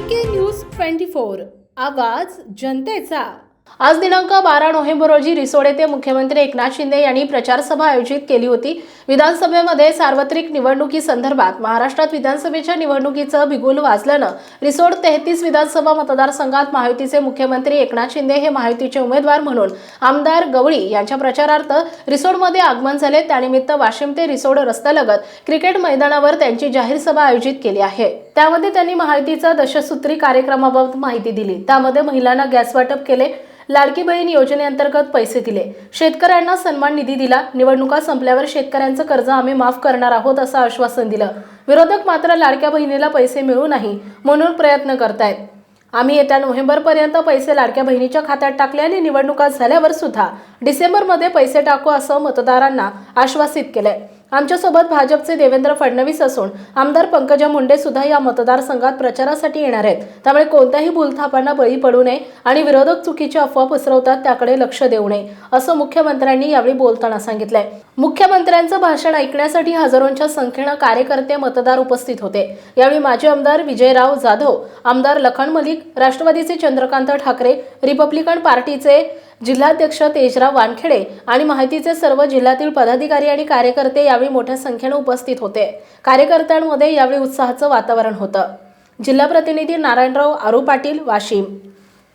के use twenty four आवाज जनतेचा. आज दिनांक बारा नोव्हेंबर रोजी रिसोड येथे मुख्यमंत्री एकनाथ शिंदे यांनी प्रचारसभा आयोजित केली होती. विधानसभेमध्ये सार्वत्रिक निवडणुकीसंदर्भात महाराष्ट्रात विधानसभेच्या निवडणुकीचं बिगुल वाजल्यानं रिसोड तेहतीस विधानसभा मतदारसंघात महायुतीचे मुख्यमंत्री एकनाथ शिंदे हे महायुतीचे उमेदवार म्हणून आमदार गवळी यांच्या प्रचारार्थ रिसोडमध्ये आगमन झाले. त्यानिमित्त वाशिम ते रिसोड रस्त्यालगत क्रिकेट मैदानावर त्यांची जाहीर सभा आयोजित केली आहे. त्यामध्ये त्यांनी माहितीचा दशसूत्री कार्यक्रमाबाबत माहिती दिली. त्यामध्ये महिलांना गॅस वाटप केले लाडकी बहीण योजनेअंतर्गत पैसे दिले. शेतकऱ्यांना सन्मान निधी दिला. निवडणुका संपल्यावर शेतकऱ्यांचं कर्ज आम्ही माफ करणार आहोत असं आश्वासन दिलं. विरोधक मात्र लाडक्या बहिणीला पैसे मिळू नाही म्हणून प्रयत्न करतायत. आम्ही येत्या नोव्हेंबरपर्यंत पैसे लाडक्या बहिणीच्या खात्यात टाकले आणि निवडणुका झाल्यावर सुद्धा डिसेंबरमध्ये पैसे टाकू असं मतदारांना आश्वासित केलंय. आमच्यासोबत भाजपचे देवेंद्र फडणवीस असून आमदार पंकजा मुंडे सुद्धा या मतदारसंघात प्रचारासाठी येणार आहेत. त्यामुळे कोणत्याही भूलथापांना बळी पडू नये आणि विरोधक चुकीची अफवा पसरवतात त्याकडे लक्ष देऊ नये असं मुख्यमंत्र्यांनी यावेळी बोलताना सांगितलंय. मुख्यमंत्र्यांचं भाषण ऐकण्यासाठी हजारोंच्या संख्येनं कार्यकर्ते मतदार उपस्थित होते. यावेळी माजी आमदार विजयराव जाधव आमदार लखन मलिक राष्ट्रवादीचे चंद्रकांत ठाकरे रिपब्लिकन पार्टीचे जिल्हाध्यक्ष तेजराव वानखेडे आणि माहितीचे सर्व जिल्ह्यातील पदाधिकारी आणि कार्यकर्ते यावेळी मोठ्या संख्येनं उपस्थित होते. कार्यकर्त्यांमध्ये यावेळी उत्साहाचं वातावरण होतं. जिल्हा प्रतिनिधी नारायणराव आरू पाटील वाशिम.